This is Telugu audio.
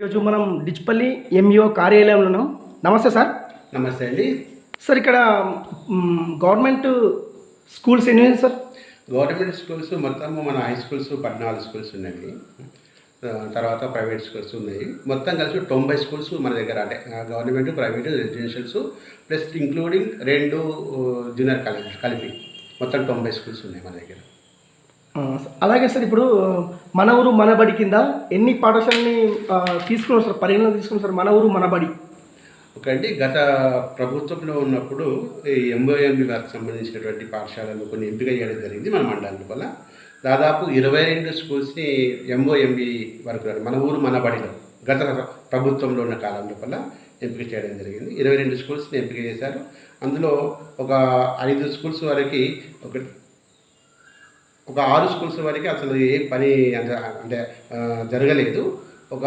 ఈరోజు మనం డిచ్పల్లి ఎంఈఓ కార్యాలయంలో ఉన్నాం నమస్తే సార్. నమస్తే అండి. సార్ ఇక్కడ గవర్నమెంట్ స్కూల్స్ ఎన్ని ఉన్నాయి సార్? గవర్నమెంట్ స్కూల్స్ మొత్తం మన హై స్కూల్స్ పద్నాలుగు స్కూల్స్ ఉన్నాయి తర్వాత ప్రైవేట్ స్కూల్స్ ఉన్నాయి. మొత్తం కలిసి తొంభై స్కూల్స్ మన దగ్గర అంటే government private residentials plus including రెండు జూనియర్ కాలేజెస్ కలిపి మొత్తం తొంభై స్కూల్స్ ఉన్నాయి మన దగ్గర. అలాగే సార్ ఇప్పుడు మన ఊరు మనబడి కింద ఎన్ని పాఠశాలని తీసుకున్నారు సార్ పరిగణన తీసుకున్నారు సార్ మన ఊరు మనబడి ఒకటి గత ప్రభుత్వంలో ఉన్నప్పుడు ఈ ఎంఓఎంబి వారికి సంబంధించినటువంటి పాఠశాలలు కొన్ని ఎంపిక చేయడం జరిగింది మన మండలం వల్ల. దాదాపు ఇరవై రెండు స్కూల్స్ని ఎంఓఎంబి వరకు మన ఊరు మన బడిలో గత ప్రభుత్వంలో ఉన్న కాలం లోపల ఎంపిక చేయడం జరిగింది. ఇరవై రెండు స్కూల్స్ని ఎంపిక చేశారు. అందులో ఒక ఐదు స్కూల్స్ వరకు ఒక ఒక ఆరు స్కూల్స్ వరకు అసలు ఏ పని అంటే అంటే జరగలేదు. ఒక